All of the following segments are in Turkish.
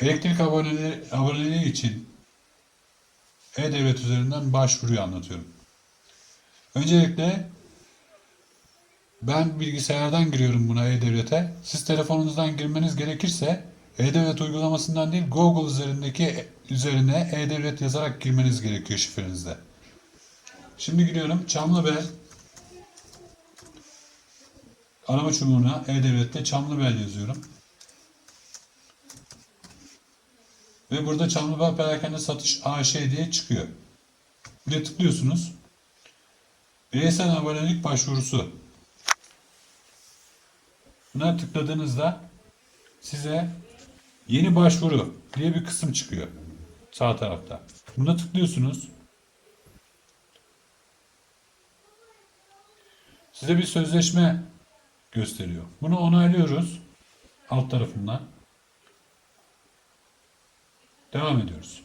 Elektrik aboneliği, aboneliği için E-Devlet üzerinden başvuruyu anlatıyorum. Öncelikle ben bilgisayardan giriyorum buna E-Devlet'e. Siz telefonunuzdan girmeniz gerekirse E-Devlet uygulamasından değil Google üzerindeki üzerine E-Devlet yazarak girmeniz gerekiyor şifrenizde. Şimdi giriyorum. Çamlıbel arama çubuğuna E-Devlet'te Çamlıbel yazıyorum. Ve burada Çamlıbel Perakende Satış AŞ diye çıkıyor. Buraya tıklıyorsunuz. Bireysel abonelik başvurusu. Buna tıkladığınızda size yeni başvuru diye bir kısım çıkıyor. Sağ tarafta. Buna tıklıyorsunuz. Size bir sözleşme gösteriyor. Bunu onaylıyoruz. Alt tarafından. Devam ediyoruz.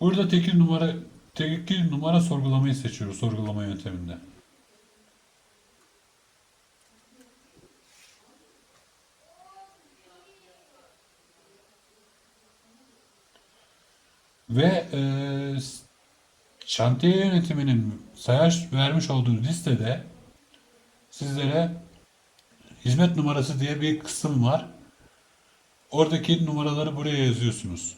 Burada tekil numara tekil numara sorgulamayı seçiyoruz sorgulama yönteminde. Ve e, şantiye yönetiminin sayaç vermiş olduğu listede sizlere hizmet numarası diye bir kısım var. Oradaki numaraları buraya yazıyorsunuz.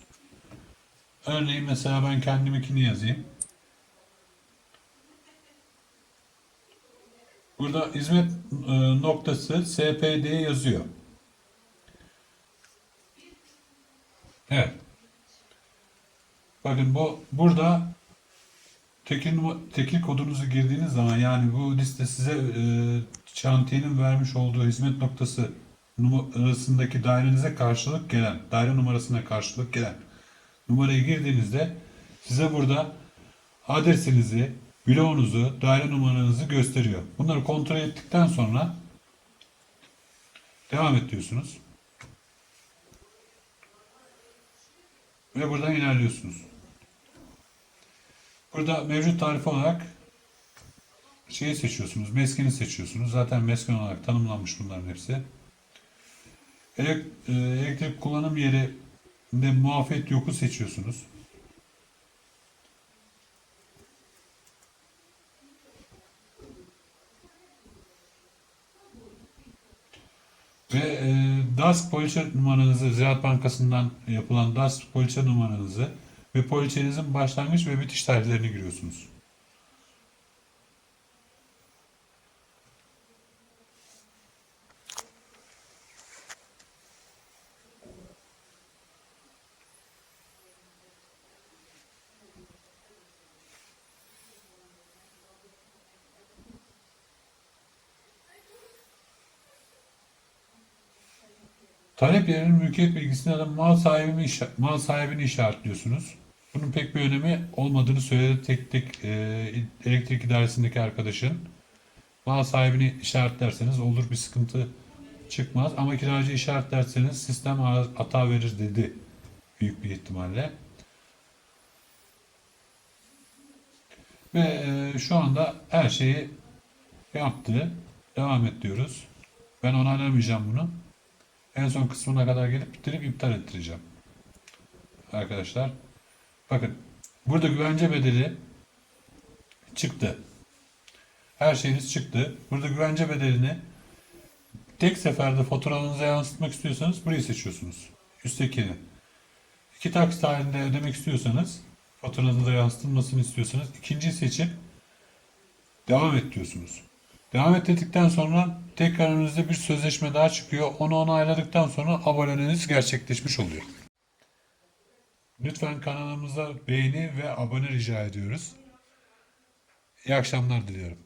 Örneğin mesela ben kendiminkini yazayım. Burada hizmet e, noktası SPD yazıyor. Evet. Bakın bu burada tekil, numa- tekil kodunuzu girdiğiniz zaman yani bu liste size e, şantiyenin vermiş olduğu hizmet noktası numarasındaki dairenize karşılık gelen, daire numarasına karşılık gelen numarayı girdiğinizde size burada adresinizi, bloğunuzu, daire numaranızı gösteriyor. Bunları kontrol ettikten sonra devam et diyorsunuz. Ve buradan ilerliyorsunuz. Burada mevcut tarif olarak şeyi seçiyorsunuz, meskeni seçiyorsunuz. Zaten mesken olarak tanımlanmış bunların hepsi. E, Elektrik kullanım yeri de muafiyet yoku seçiyorsunuz. Ve e, DASK poliçe numaranızı Ziraat Bankası'ndan yapılan DASK poliçe numaranızı ve poliçenizin başlangıç ve bitiş tarihlerini giriyorsunuz. Talep yerinin mülkiyet bilgisini alıp mal sahibini, mal sahibini işaretliyorsunuz. Bunun pek bir önemi olmadığını söyledi tek tek e, elektrik idaresindeki arkadaşın. Mal sahibini işaretlerseniz olur bir sıkıntı çıkmaz. Ama kiracı işaretlerseniz sistem hata verir dedi büyük bir ihtimalle. Ve e, şu anda her şeyi yaptı. Devam et diyoruz. Ben onaylamayacağım bunu. En son kısmına kadar gelip bitirip iptal ettireceğim. Arkadaşlar. Bakın. Burada güvence bedeli çıktı. Her şeyiniz çıktı. Burada güvence bedelini tek seferde faturanıza yansıtmak istiyorsanız burayı seçiyorsunuz. Üsttekini. İki taksit halinde ödemek istiyorsanız faturanıza yansıtılmasını istiyorsanız ikinciyi seçip devam et diyorsunuz. Devam et dedikten sonra tekrar önünüzde bir sözleşme daha çıkıyor. Onu onayladıktan sonra aboneliğiniz gerçekleşmiş oluyor. Lütfen kanalımıza beğeni ve abone rica ediyoruz. İyi akşamlar diliyorum.